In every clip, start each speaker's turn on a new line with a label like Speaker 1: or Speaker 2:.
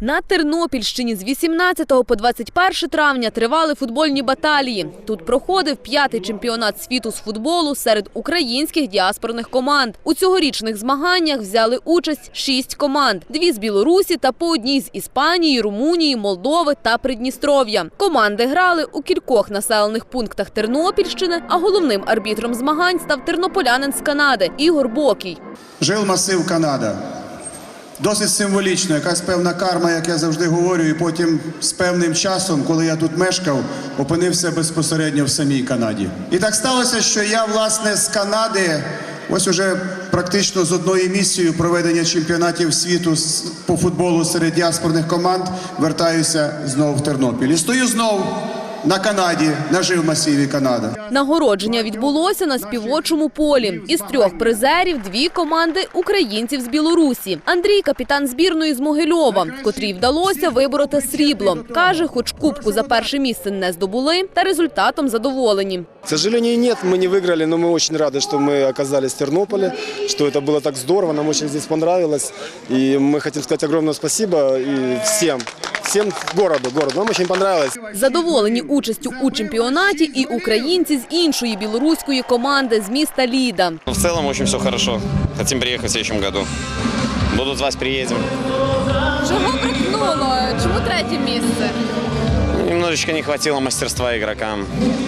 Speaker 1: На Тернопільщині з 18 по 21 травня тривали футбольні баталії. Тут проходив п'ятий чемпіонат світу з футболу серед українських діаспорних команд. У цьогорічних змаганнях взяли участь шість команд: дві з Білорусі та по одній з Іспанії, Румунії, Молдови та Придністров'я. Команди грали у кількох населених пунктах Тернопільщини, а головним арбітром змагань став тернополянин з Канади Ігор Бокій.
Speaker 2: Жил масив Канада. Досить символічно, якась певна карма, як я завжди говорю, і потім з певним часом, коли я тут мешкав, опинився безпосередньо в самій Канаді. І так сталося, що я, власне, з Канади, ось уже практично з одною місією проведення чемпіонатів світу по футболу серед діаспорних команд вертаюся знову в Тернопіль. І стою знову на Канаді, на жилмасиві Канада.
Speaker 1: Нагородження відбулося на співочому полі. Із трьох призерів дві команди українців з Білорусі. Андрій капітан збірної з Могильова, котрій вдалося вибороти срібло. Каже, хоч кубку за перше місце не здобули, та результатом задоволені.
Speaker 3: К сожалению, нет, мы не выиграли, но мы очень рады, что мы оказались в Тернополе, что это было так здорово, нам очень здесь понравилось. И мы хотим сказать огромное спасибо и всем, всем городу, городу. Нам очень понравилось.
Speaker 1: Задоволені участю у чемпіонаті і українці з іншої білоруської команди з міста Ліда.
Speaker 4: В цілому очень все хорошо. Хотим приїхати в следующем году. Буду вас приедем.
Speaker 1: Чого бракнуло? Чому третє місце?
Speaker 4: Немножечко не хватило мастерства игрокам.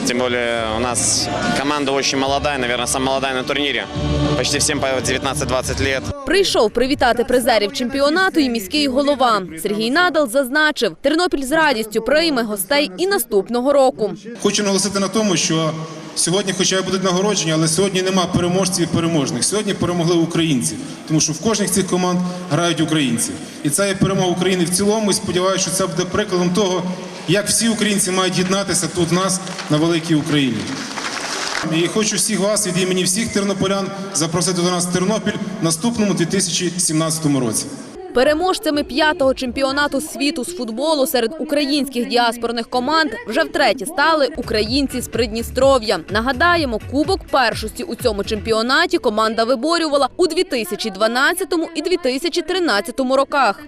Speaker 4: Тем более у нас команда очень молодая, наверное, самая молодая на турнире. Почти всем по 19-20 лет.
Speaker 1: Прийшов привітати призерів чемпіонату і міський голова. Сергій Надал зазначив, Тернопіль з радістю прийме гостей і наступного року.
Speaker 5: Хочу наголосити на тому, що сьогодні, хоча й будуть нагородження, але сьогодні нема переможців і переможних. Сьогодні перемогли українці, тому що в кожній з цих команд грають українці. І це є перемога України в цілому. І сподіваюся, що це буде прикладом того, як всі українці мають єднатися тут нас на великій Україні. І хочу всіх вас від імені всіх тернополян запросити до нас в Тернопіль в наступному 2017 році.
Speaker 1: Переможцями п'ятого чемпіонату світу з футболу серед українських діаспорних команд вже втретє стали українці з Придністров'я. Нагадаємо, кубок першості у цьому чемпіонаті команда виборювала у 2012 і 2013 роках.